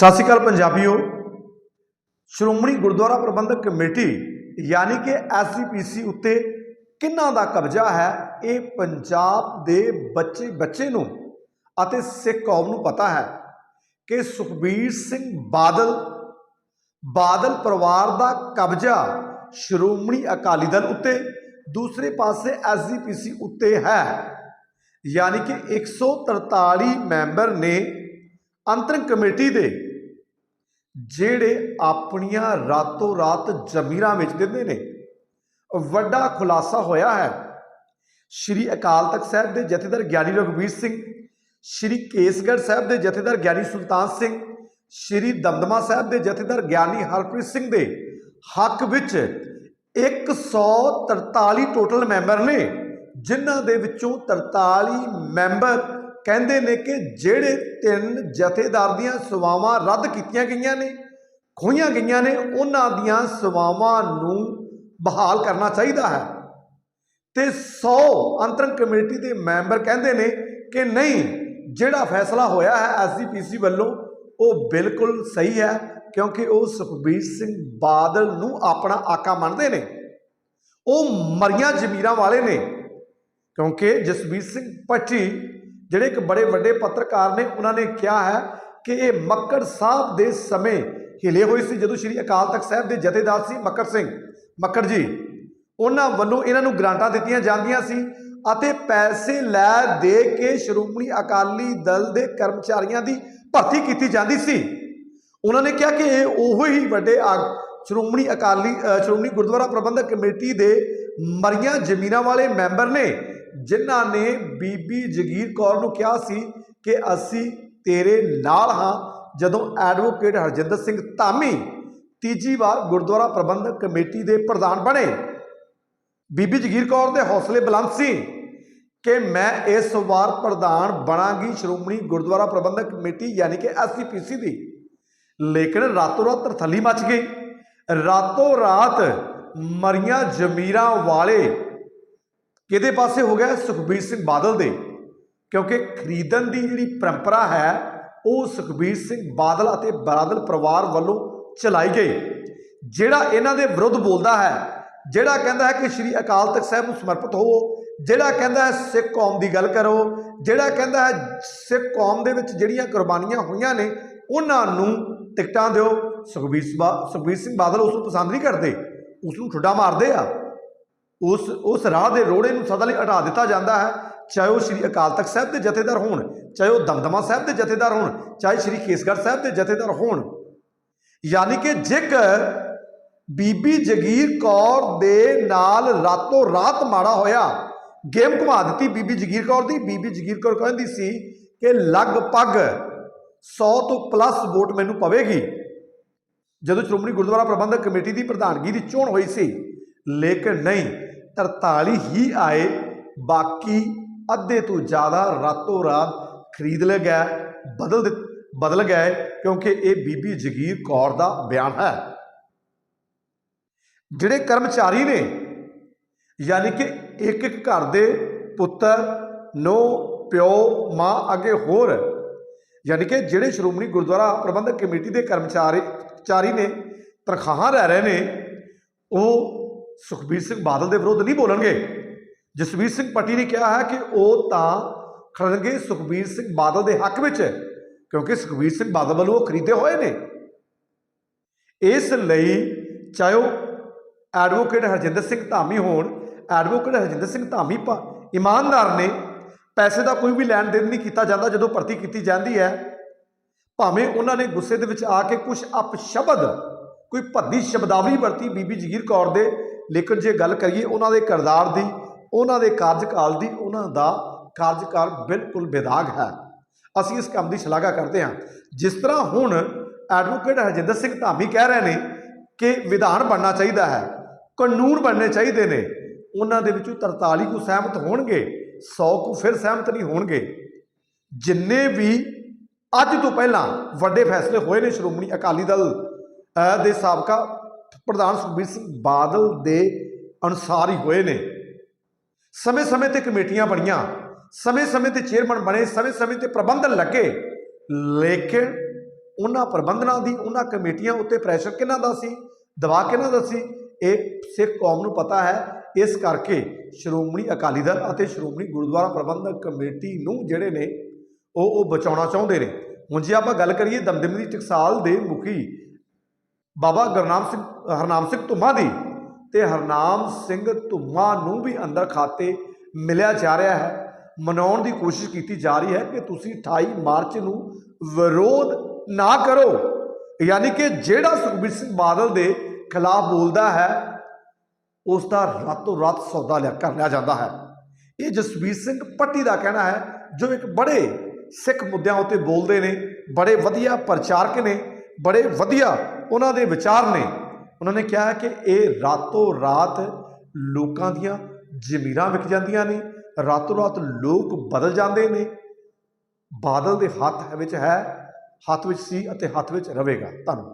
ਸਤਿ ਸ਼੍ਰੀ ਅਕਾਲ ਪੰਜਾਬੀਓ। ਸ਼੍ਰੋਮਣੀ ਗੁਰਦੁਆਰਾ ਪ੍ਰਬੰਧਕ ਕਮੇਟੀ, ਯਾਨੀ ਕਿ ਐਸਜੀਪੀਸੀ ਉੱਤੇ ਕਿੰਨਾ ਦਾ ਕਬਜ਼ਾ ਹੈ, ਇਹ ਪੰਜਾਬ ਦੇ ਬੱਚੇ ਬੱਚੇ ਨੂੰ ਅਤੇ ਸਿੱਖ ਕੌਮ ਨੂੰ ਪਤਾ ਹੈ ਕਿ ਸੁਖਬੀਰ ਸਿੰਘ ਬਾਦਲ ਬਾਦਲ ਪਰਿਵਾਰ ਦਾ ਕਬਜ਼ਾ ਸ਼੍ਰੋਮਣੀ ਅਕਾਲੀ ਦਲ ਉੱਤੇ, ਦੂਸਰੇ ਪਾਸੇ ਐਸਜੀਪੀਸੀ ਉੱਤੇ ਹੈ। ਯਾਨੀ ਕਿ 143 ਮੈਂਬਰ ਨੇ ਅੰਤਰਿਮ ਕਮੇਟੀ ਦੇ ਜਿਹੜੇ ਆਪਣੀਆਂ ਰਾਤੋਂ ਰਾਤ ਜ਼ਮੀਰਾਂ ਵਿੱਚ ਦਿੰਦੇ ਨੇ। ਵੱਡਾ ਖੁਲਾਸਾ ਹੋਇਆ ਹੈ। ਸ਼੍ਰੀ ਅਕਾਲ ਤਖਤ ਸਾਹਿਬ ਦੇ ਜਥੇਦਾਰ ਗਿਆਨੀ ਰਘਵੀਰ ਸਿੰਘ, ਸ਼੍ਰੀ ਕੇਸਗੜ੍ਹ ਸਾਹਿਬ ਦੇ ਜਥੇਦਾਰ ਗਿਆਨੀ ਸੁਲਤਾਨ ਸਿੰਘ, ਸ਼੍ਰੀ ਦਮਦਮਾ ਸਾਹਿਬ ਦੇ ਜਥੇਦਾਰ ਗਿਆਨੀ ਹਰਪ੍ਰੀਤ ਸਿੰਘ ਦੇ ਹੱਕ ਵਿੱਚ 143 ਟੋਟਲ ਮੈਂਬਰ ਨੇ, ਜਿਨ੍ਹਾਂ ਦੇ ਵਿੱਚੋਂ 43 ਮੈਂਬਰ ਕਹਿੰਦੇ ਨੇ ਕਿ ਜਿਹੜੇ ਤਿੰਨ ਜਥੇਦਾਰ ਦੀਆਂ ਸੇਵਾਵਾਂ ਰੱਦ ਕੀਤੀਆਂ ਗਈਆਂ ਨੇ ਖੋਈਆਂ ਗਈਆਂ ਨੇ, ਉਹਨਾਂ ਦੀਆਂ ਸੇਵਾਵਾਂ ਨੂੰ ਬਹਾਲ ਕਰਨਾ ਚਾਹੀਦਾ ਹੈ। ਤੇ 100 ਅੰਤਰੰਗ ਕਮੇਟੀ ਦੇ ਮੈਂਬਰ ਕਹਿੰਦੇ ਨੇ ਕਿ ਨਹੀਂ, ਜਿਹੜਾ ਫੈਸਲਾ ਹੋਇਆ ਹੈ ਐਸਜੀਪੀਸੀ ਵੱਲੋਂ, ਉਹ ਬਿਲਕੁਲ ਸਹੀ ਹੈ, ਕਿਉਂਕਿ ਉਹ ਸੁਖਬੀਰ ਸਿੰਘ ਬਾਦਲ ਨੂੰ ਆਪਣਾ ਆਕਾ ਮੰਨਦੇ ਨੇ। ਉਹ ਮਰੀਆਂ ਜ਼ਮੀਰਾਂ ਵਾਲੇ ਨੇ, ਕਿਉਂਕਿ ਜਸਬੀਰ ਸਿੰਘ ਪੱਟੀ ਜਿਹੜੇ ਇੱਕ ਬੜੇ ਵੱਡੇ ਪੱਤਰਕਾਰ ਨੇ, ਉਹਨਾਂ ਨੇ ਕਿਹਾ ਹੈ ਕਿ ਇਹ ਮੱਕੜ ਸਾਹਿਬ ਦੇ ਸਮੇਂ ਹਿਲੇ ਹੋਏ ਸੀ, ਜਦੋਂ ਸ੍ਰੀ ਅਕਾਲ ਤਖਤ ਸਾਹਿਬ ਦੇ ਜਥੇਦਾਰ ਸੀ ਮੱਕੜ ਸਿੰਘ, ਮੱਕੜ ਜੀ। ਉਹਨਾਂ ਵੱਲੋਂ ਇਹਨਾਂ ਨੂੰ ਗ੍ਰਾਂਟਾਂ ਦਿੱਤੀਆਂ ਜਾਂਦੀਆਂ ਸੀ ਅਤੇ ਪੈਸੇ ਲੈ ਦੇ ਕੇ ਸ਼੍ਰੋਮਣੀ ਅਕਾਲੀ ਦਲ ਦੇ ਕਰਮਚਾਰੀਆਂ ਦੀ ਭਰਤੀ ਕੀਤੀ ਜਾਂਦੀ ਸੀ। ਉਹਨਾਂ ਨੇ ਕਿਹਾ ਕਿ ਇਹ ਉਹੋ ਹੀ ਵੱਡੇ ਆਗ, ਸ਼੍ਰੋਮਣੀ ਅਕਾਲੀ ਸ਼੍ਰੋਮਣੀ ਗੁਰਦੁਆਰਾ ਪ੍ਰਬੰਧਕ ਕਮੇਟੀ ਦੇ ਮਰੀਆਂ ਜ਼ਮੀਨਾਂ ਵਾਲੇ ਮੈਂਬਰ ਨੇ ਜਿਨ੍ਹਾਂ ਨੇ ਬੀਬੀ ਜਗੀਰ ਕੌਰ ਨੂੰ ਕਿਹਾ ਸੀ ਕਿ ਅਸੀਂ ਤੇਰੇ ਨਾਲ ਹਾਂ, ਜਦੋਂ ਐਡਵੋਕੇਟ ਹਰਜਿੰਦਰ ਸਿੰਘ ਧਾਮੀ ਤੀਜੀ ਵਾਰ ਗੁਰਦੁਆਰਾ ਪ੍ਰਬੰਧਕ ਕਮੇਟੀ ਦੇ ਪ੍ਰਧਾਨ ਬਣੇ। ਬੀਬੀ ਜਗੀਰ ਕੌਰ ਦੇ ਹੌਸਲੇ ਬੁਲੰਦ ਸੀ ਕਿ ਮੈਂ ਇਸ ਵਾਰ ਪ੍ਰਧਾਨ ਬਣਾਂਗੀ ਸ਼੍ਰੋਮਣੀ ਗੁਰਦੁਆਰਾ ਪ੍ਰਬੰਧਕ ਕਮੇਟੀ, ਯਾਨੀ ਕਿ ਐਸਜੀਪੀਸੀ ਦੀ। ਲੇਕਿਨ ਰਾਤੋਂ ਰਾਤ ਤਰਥੱਲੀ ਮਚ ਗਈ। ਰਾਤੋਂ ਰਾਤ ਮਰੀਆਂ ਜ਼ਮੀਰਾਂ ਵਾਲੇ ਕਿਹਦੇ ਪਾਸੇ ਹੋ ਗਿਆ? ਸੁਖਬੀਰ ਸਿੰਘ ਬਾਦਲ ਦੇ। ਕਿਉਂਕਿ ਖਰੀਦਣ ਦੀ ਜਿਹੜੀ ਪਰੰਪਰਾ ਹੈ, ਉਹ ਸੁਖਬੀਰ ਸਿੰਘ ਬਾਦਲ ਅਤੇ ਬਾਦਲ ਪਰਿਵਾਰ ਵੱਲੋਂ ਚਲਾਈ ਗਈ। ਜਿਹੜਾ ਇਹਨਾਂ ਦੇ ਵਿਰੁੱਧ ਬੋਲਦਾ ਹੈ, ਜਿਹੜਾ ਕਹਿੰਦਾ ਹੈ ਕਿ ਸ੍ਰੀ ਅਕਾਲ ਤਖਤ ਸਾਹਿਬ ਨੂੰ ਸਮਰਪਿਤ ਹੋਵੋ, ਜਿਹੜਾ ਕਹਿੰਦਾ ਹੈ ਸਿੱਖ ਕੌਮ ਦੀ ਗੱਲ ਕਰੋ, ਜਿਹੜਾ ਕਹਿੰਦਾ ਹੈ ਸਿੱਖ ਕੌਮ ਦੇ ਵਿੱਚ ਜਿਹੜੀਆਂ ਕੁਰਬਾਨੀਆਂ ਹੋਈਆਂ ਨੇ, ਉਹਨਾਂ ਨੂੰ ਟਿਕਟਾਂ ਦਿਓ। ਸੁਖਬੀਰ ਸਿੰਘ ਸੁਖਬੀਰ ਸਿੰਘ ਬਾਦਲ ਉਸ ਨੂੰ ਪਸੰਦ ਨਹੀਂ ਕਰਦੇ, ਉਸ ਨੂੰ ਠੁੱਡਾ ਮਾਰਦੇ ਆ। ਉਸ ਉਸ ਰਾਹ ਦੇ ਰੋੜੇ ਨੂੰ ਸਦਾ ਲਈ ਹਟਾ ਦਿੱਤਾ ਜਾਂਦਾ ਹੈ। ਚਾਹੇ ਉਹ ਸ੍ਰੀ ਅਕਾਲ ਤਖਤ ਸਾਹਿਬ ਦੇ ਜਥੇਦਾਰ ਹੋਣ, ਚਾਹੇ ਉਹ ਦਮਦਮਾ ਸਾਹਿਬ ਦੇ ਜਥੇਦਾਰ ਹੋਣ, ਚਾਹੇ ਸ੍ਰੀ ਕੇਸਗੜ੍ਹ ਸਾਹਿਬ ਦੇ ਜਥੇਦਾਰ ਹੋਣ। ਯਾਨੀ ਕਿ ਜੇਕਰ ਬੀਬੀ ਜਗੀਰ ਕੌਰ ਦੇ ਨਾਲ ਰਾਤੋਂ ਰਾਤ ਮਾੜਾ ਹੋਇਆ, ਗੇਮ ਘੁਮਾ ਦਿੱਤੀ ਬੀਬੀ ਜਗੀਰ ਕੌਰ ਦੀ। ਬੀਬੀ ਜਗੀਰ ਕੌਰ ਕਹਿੰਦੀ ਸੀ ਕਿ ਲਗਭਗ 100 ਤੋਂ ਪਲੱਸ ਵੋਟ ਮੈਨੂੰ ਪਵੇਗੀ। ਜਦੋਂ ਸ਼੍ਰੋਮਣੀ ਗੁਰਦੁਆਰਾ ਪ੍ਰਬੰਧਕ ਕਮੇਟੀ ਦੀ ਪ੍ਰਧਾਨਗੀ ਦੀ ਚੋਣ ਹੋਈ ਸੀ, ਲੇਕਿਨ ਨਹੀਂ। 43 ਹੀ ਆਏ, ਬਾਕੀ ਅੱਧੇ ਤੋਂ ਜ਼ਿਆਦਾ ਰਾਤੋਂ ਰਾਤ ਖਰੀਦ ਲਏ ਗਏ, ਬਦਲ ਦਿੱਤ- ਬਦਲ ਗਏ ਕਿਉਂਕਿ ਇਹ ਬੀਬੀ ਜਗੀਰ ਕੌਰ ਦਾ ਬਿਆਨ ਹੈ। ਜਿਹੜੇ ਕਰਮਚਾਰੀ ਨੇ, ਯਾਨੀ ਕਿ ਇੱਕ ਇੱਕ ਘਰ ਦੇ ਪੁੱਤਰ ਨੋ ਪਿਓ, ਮਾਂ ਅੱਗੇ ਹੋਰ, ਯਾਨੀ ਕਿ ਜਿਹੜੇ ਸ਼੍ਰੋਮਣੀ ਗੁਰਦੁਆਰਾ ਪ੍ਰਬੰਧਕ ਕਮੇਟੀ ਦੇ ਕਰਮਚਾਰੀ ਚਾਰੀ ਨੇ, ਤਨਖਾਹਾਂ ਲੈ ਰਹੇ ਨੇ, ਉਹ ਸੁਖਬੀਰ ਸਿੰਘ ਬਾਦਲ ਦੇ ਵਿਰੁੱਧ ਨਹੀਂ ਬੋਲਣਗੇ। ਜਸਵੀਰ ਸਿੰਘ ਪੱਟੀ ਨੇ ਕਿਹਾ ਹੈ ਕਿ ਉਹ ਤਾਂ ਖੜਨਗੇ ਸੁਖਬੀਰ ਸਿੰਘ ਬਾਦਲ ਦੇ ਹੱਕ ਵਿੱਚ, ਕਿਉਂਕਿ ਸੁਖਬੀਰ ਸਿੰਘ ਬਾਦਲ ਵੱਲੋਂ ਉਹ ਖਰੀਦੇ ਹੋਏ ਨੇ। ਇਸ ਲਈ ਚਾਹੇ ਉਹ ਐਡਵੋਕੇਟ ਹਰਜਿੰਦਰ ਸਿੰਘ ਧਾਮੀ ਹੋਣ, ਐਡਵੋਕੇਟ ਹਰਜਿੰਦਰ ਸਿੰਘ ਧਾਮੀ ਪ- ਇਮਾਨਦਾਰ ਨੇ। ਪੈਸੇ ਦਾ ਕੋਈ ਵੀ ਲੈਣ ਦੇਣ ਨਹੀਂ ਕੀਤਾ ਜਾਂਦਾ ਜਦੋਂ ਭਰਤੀ ਕੀਤੀ ਜਾਂਦੀ ਹੈ। ਭਾਵੇਂ ਉਹਨਾਂ ਨੇ ਗੁੱਸੇ ਦੇ ਵਿੱਚ ਆ ਕੇ ਕੁਝ ਅਪਸ਼ਬਦ, ਕੋਈ ਭੱਦੀ ਸ਼ਬਦਾਵਲੀ ਵਰਤੀ ਬੀਬੀ ਜਗੀਰ ਕੌਰ ਦੇ ਲੇਕਿਨ ਜੇ ਗੱਲ ਕਰੀਏ ਉਹਨਾਂ ਦੇ ਕਿਰਦਾਰ ਦੀ, ਉਹਨਾਂ ਦੇ ਕਾਰਜਕਾਲ ਦੀ, ਉਹਨਾਂ ਦਾ ਕਾਰਜਕਾਲ ਬਿਲਕੁਲ ਬੇਦਾਗ ਹੈ। ਅਸੀਂ ਇਸ ਕੰਮ ਦੀ ਸ਼ਲਾਘਾ ਕਰਦੇ ਹਾਂ। ਜਿਸ ਤਰ੍ਹਾਂ ਹੁਣ ਐਡਵੋਕੇਟ ਹਰਜਿੰਦਰ ਸਿੰਘ ਧਾਮੀ ਕਹਿ ਰਹੇ ਨੇ ਕਿ ਵਿਧਾਨ ਬਣਨਾ ਚਾਹੀਦਾ ਹੈ, ਕਾਨੂੰਨ ਬਣਨੇ ਚਾਹੀਦੇ ਨੇ, ਉਹਨਾਂ ਦੇ ਵਿੱਚੋਂ 43 ਕੁ ਸਹਿਮਤ ਹੋਣਗੇ 100 ਕੁ ਫਿਰ ਸਹਿਮਤ ਨਹੀਂ ਹੋਣਗੇ। ਜਿੰਨੇ ਵੀ ਅੱਜ ਤੋਂ ਪਹਿਲਾਂ ਵੱਡੇ ਫੈਸਲੇ ਹੋਏ ਨੇ ਸ਼੍ਰੋਮਣੀ ਅਕਾਲੀ ਦਲ ਦੇ ਸਾਬਕਾ ਪ੍ਰਧਾਨ ਸੁਖਬੀਰ ਸਿੰਘ ਬਾਦਲ ਦੇ ਅਨੁਸਾਰ ਹੀ ਹੋਏ ਨੇ। ਸਮੇਂ-ਸਮੇਂ ਤੇ ਕਮੇਟੀਆਂ ਬਣੀਆਂ, ਸਮੇਂ-ਸਮੇਂ ਤੇ ਚੇਅਰਮੈਨ ਬਣੇ, ਸਮੇਂ-ਸਮੇਂ ਤੇ ਪ੍ਰਬੰਧਨ ਲੱਗੇ। ਲੇਕਿਨ ਉਹਨਾਂ ਪ੍ਰਬੰਧਨਾਂ ਦੀ, ਉਹਨਾਂ ਕਮੇਟੀਆਂ ਉੱਤੇ ਪ੍ਰੈਸ਼ਰ ਕਿਹਨਾਂ ਦਾ ਸੀ? ਦਬਾਅ ਕਿਹਨਾਂ ਦਾ ਸੀ? ਇਹ ਸਿੱਖ ਕੌਮ ਨੂੰ ਪਤਾ ਹੈ। ਇਸ ਕਰਕੇ ਸ਼੍ਰੋਮਣੀ ਅਕਾਲੀ ਦਲ ਅਤੇ ਸ਼੍ਰੋਮਣੀ ਗੁਰਦੁਆਰਾ ਪ੍ਰਬੰਧਕ ਕਮੇਟੀ ਨੂੰ ਜਿਹੜੇ ਨੇ ਉਹ ਉਹ ਬਚਾਉਣਾ ਚਾਹੁੰਦੇ ਨੇ। ਹੁਣ ਜੇ ਆਪਾਂ ਗੱਲ ਕਰੀਏ ਦਮਦਮੀ ਦੀ ਟਕਸਾਲ ਦੇ ਮੁਖੀ ਬਾਬਾ ਗੁਰਨਾਮ ਸਿੰਘ, ਹਰਨਾਮ ਸਿੰਘ ਧੁੰਮਾ ਦੀ ਤੇ ਹਰਨਾਮ ਸਿੰਘ ਧੁੰਮਾ ਨੂੰ ਵੀ ਅੰਦਰ ਖਾਤੇ ਮਿਲਿਆ ਜਾ ਰਿਹਾ ਹੈ। ਮਨਾਉਣ ਦੀ ਕੋਸ਼ਿਸ਼ ਕੀਤੀ ਜਾ ਰਹੀ ਹੈ ਕਿ ਤੁਸੀਂ 28 ਮਾਰਚ ਨੂੰ ਵਿਰੋਧ ਨਾ ਕਰੋ। ਯਾਨੀ ਕਿ ਜਿਹੜਾ ਸੁਖਬੀਰ ਸਿੰਘ ਬਾਦਲ ਦੇ ਖਿਲਾਫ ਬੋਲਦਾ ਹੈ ਉਸ ਦਾ ਰਾਤੋਂ ਰਾਤ ਸੌਦਾ ਲਿਆ ਕਰ ਲਿਆ ਜਾਂਦਾ ਹੈ। ਇਹ ਜਸਵੀਰ ਸਿੰਘ ਪੱਟੀ ਦਾ ਕਹਿਣਾ ਹੈ, ਜੋ ਇੱਕ ਬੜੇ ਸਿੱਖ ਮੁੱਦਿਆਂ ਉੱਤੇ ਬੋਲਦੇ ਨੇ, ਬੜੇ ਵਧੀਆ ਪ੍ਰਚਾਰਕ ਨੇ, ਬੜੇ ਵਧੀਆ ਉਹਨਾਂ ਦੇ ਵਿਚਾਰ ਨੇ। ਉਹਨਾਂ ਨੇ ਕਿਹਾ ਕਿ ਇਹ ਰਾਤੋਂ ਰਾਤ ਲੋਕਾਂ ਦੀਆਂ ਜ਼ਮੀਰਾਂ ਵਿਕ ਜਾਂਦੀਆਂ ਨੇ, ਰਾਤੋਂ ਰਾਤ ਲੋਕ ਬਦਲ ਜਾਂਦੇ ਨੇ। ਬਾਦਲ ਦੇ ਹੱਥ ਵਿੱਚ ਹੈ, ਹੱਥ ਵਿੱਚ ਸੀ ਅਤੇ ਹੱਥ ਵਿੱਚ ਰਹੇਗਾ। ਧੰਨਵਾਦ।